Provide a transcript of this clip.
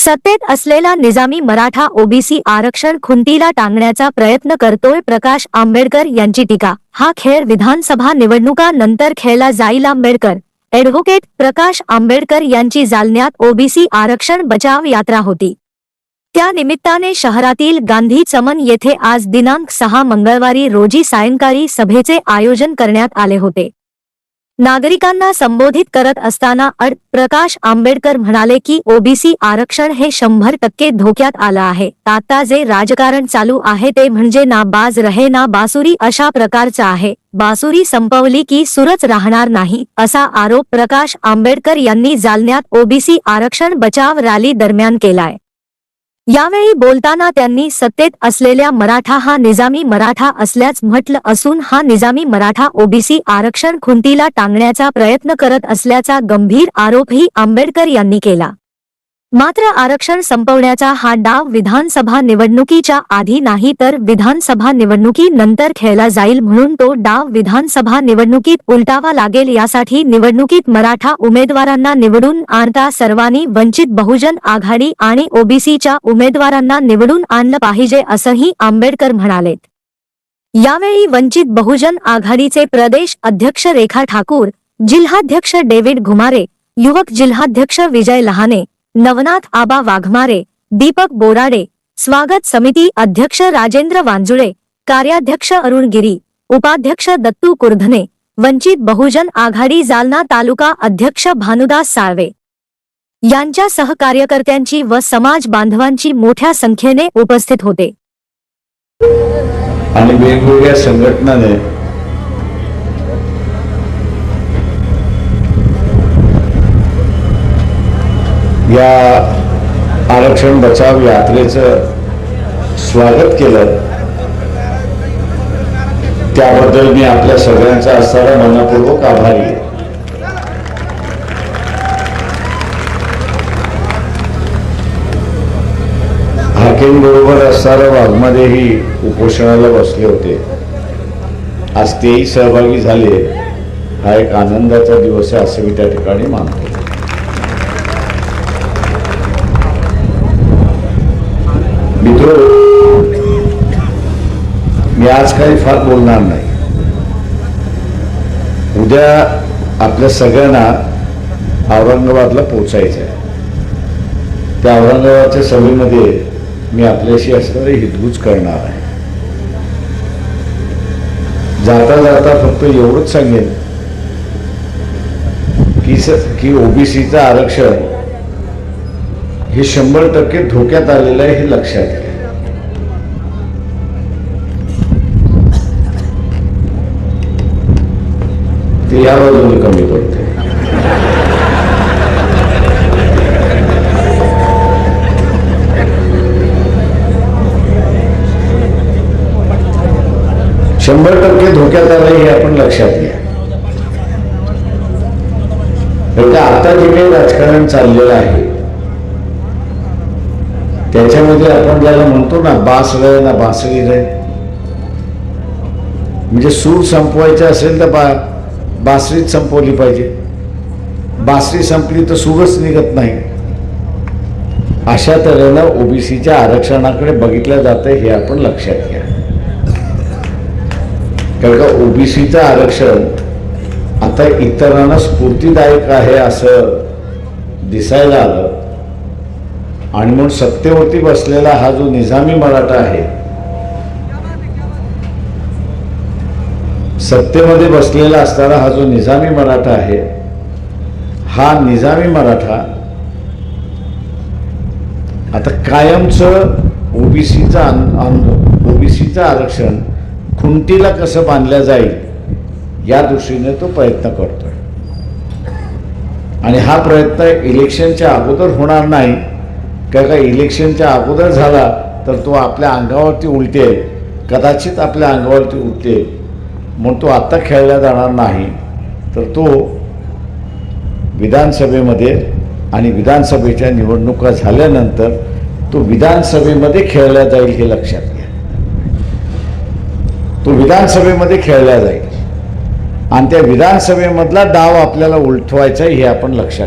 सत्तेत असलेला निजामी मराठा ओबीसी आरक्षण खुंटीला टांगण्याचा प्रयत्न करतोय प्रकाश आंबेडकर यांची टीका. हा खेळ विधानसभा निवडणुका नंतर खेळला जाईल आंबेडकर. ॲडव्होकेट प्रकाश आंबेडकर यांची जालन्यात ओबीसी आरक्षण बचाव यात्रा होती. त्या निमित्ताने शहरातील गांधी चमन येथे आज दिनांक सहा मंगळवारी रोजी सायंकाळी सभेचे आयोजन करण्यात आले होते. नागरिकांना संबोधित करत असताना अड प्रकाश आंबेडकर म्हणाले की ओबीसी आरक्षण हे शंभर टक्के धोक्यात आलं आहे. आता जे राजकारण चालू आहे ते म्हणजे ना बाज रहे ना बासुरी अशा प्रकारचं आहे. बासुरी संपवली की सुरच राहणार नाही असा आरोप प्रकाश आंबेडकर यांनी जालन्यात ओबीसी आरक्षण बचाव रॅली दरम्यान केलाय. यावेळी बोलताना त्यांनी सत्तेत असलेल्या मराठा हा निजामी मराठा असल्याच म्हटलं असून हा निजामी मराठा ओबीसी आरक्षण खुंटीला टांगण्याचा प्रयत्न करत असल्याचा गंभीर आरोपही आंबेडकर यांनी केला. मात्र आरक्षण संपवण्याचा हा डाव विधानसभा निवडणुकीच्या आधी नाही तर विधानसभा निवडणुकीनंतर खेळला जाईल म्हणून तो डाव विधानसभा निवडणुकीत उलटावा लागेल यासाठी निवडणुकीत मराठा उमेदवारांना निवडून आणता सर्वांनी वंचित बहुजन आघाडी आणि ओबीसीच्या उमेदवारांना निवडून आणलं पाहिजे असंही आंबेडकर म्हणालेत यावेळी वंचित बहुजन आघाडीचे प्रदेश अध्यक्ष रेखा ठाकूर जिल्हाध्यक्ष डेव्हिड घुमारे युवक जिल्हाध्यक्ष विजय लहाने नवनाथ आबा वाघमारे दीपक बोराडे स्वागत समिती अध्यक्ष राजेंद्र वांजुळे कार्याध्यक्ष अरुण गिरी उपाध्यक्ष दत्तू कुर्धने वंचित बहुजन आघाडी जालना तालुका अध्यक्ष भानुदास साळवे. यांच्या सहकार्यकर्त्यांची व समाज बांधवांची मोठ्या संख्येने उपस्थित होते. आणि वेगवेगळ्या संघटनाने या आरक्षण बचाव यात्रेचं स्वागत केलं. त्याबद्दल मी आपल्या सगळ्यांचा असणारा मनपूर्वक आभारी आहे. बरोबर असणारे वाघमध्येही उपोषणाला बसले होते. आज तेही सहभागी झाले. हा एक आनंदाचा दिवस आहे असं मी त्या ठिकाणी मानतो. मित्र मी आज काही फार बोलणार नाही. उद्या आपल्या सगळ्यांना औरंगाबादला पोचायचं आहे त्या औरंगाबादच्या सभेमध्ये मी आपल्याशी असणारे हितगुज करणार आहे. जाता जाता फक्त एवढंच सांगेन की स की ओबीसीचं आरक्षण हे शंभर टक्के धोक्यात आलेलं आहे हे लक्षात घ्या. ते या बाजूने कमी पडते. शंभर टक्के धोक्यात आलं हे आपण लक्षात घ्या. कारण आता जे काही राजकारण चाललेलं आहे त्याच्यामध्ये आपण ज्याला म्हणतो ना बास रे ना बासरी रे म्हणजे सूर संपवायचे असेल तर बा बासरीच संपवली पाहिजे. बासरी संपली तर सुगच निघत नाही. अशा तऱ्हेनं ओबीसीच्या आरक्षणाकडे बघितलं जातं हे आपण लक्षात घ्या. कारण का ओबीसीचं आरक्षण आता इतरांना स्फूर्तीदायक आहे असं दिसायला आलं. आणि म्हणून सत्तेवरती बसलेला हा जो निजामी मराठा आहे सत्तेमध्ये बसलेला असणारा हा जो निजामी मराठा आहे हा निजामी मराठा आता कायमचं ओबीसीचं ओबीसीचं आरक्षण खुंटीला कसं बांधलं जाईल या दृष्टीने तो प्रयत्न करतोय. आणि हा प्रयत्न इलेक्शनच्या अगोदर होणार नाही का का इलेक्शनच्या अगोदर झाला तर तो आपल्या अंगावरती उलटेल कदाचित आपल्या अंगावरती उलटेल. म्हणून तो आत्ता खेळला जाणार नाही तर तो विधानसभेमध्ये आणि विधानसभेच्या निवडणुका झाल्यानंतर तो विधानसभेमध्ये खेळला जाईल हे लक्षात घ्या. तो विधानसभेमध्ये खेळला जाईल. आणि त्या विधानसभेमधला डाव आपल्याला उलटवायचा आहे हे आपण लक्षात